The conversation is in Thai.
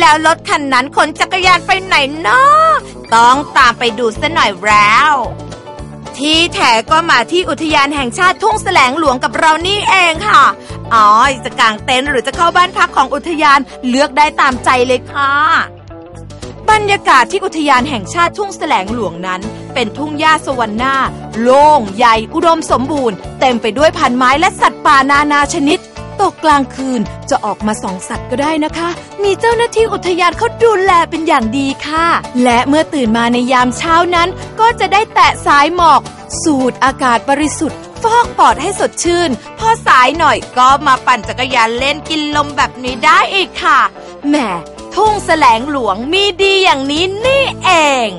แล้วรถคันนั้นขนจักรยานไปไหนเนาะต้องตามไปดูซะหน่อยแล้ว ที่แท้ก็มาที่อุทยานแห่งชาติทุ่งแสลงหลวงกับเรานี่เองค่ะอ๋อจะกางเต็นท์หรือจะเข้าบ้านพักของอุทยานเลือกได้ตามใจเลยค่ะบรรยากาศที่อุทยานแห่งชาติทุ่งแสลงหลวงนั้น เป็นทุ่งหญ้าสวรรค์หน้า โล่งใหญ่อุดมสมบูรณ์ เต็มไปด้วยพันไม้และสัตว์ป่านานาชนิด ตกกลางคืนจะออกมาส่องสัตว์ก็ได้นะคะ มีเจ้าหน้าที่อุทยานเขาดูแลเป็นอย่างดีค่ะ และเมื่อตื่นมาในยามเช้านั้น ก็จะได้แตะสายหมอก สูดอากาศบริสุทธิ์ ฟอกปอดให้สดชื่น พอสายหน่อยก็มาปั่นจักรยานเล่นกินลมแบบนี้ได้อีกค่ะ แหมทุ่งแสลงหลวงมีดีอย่างนี้นี่เอง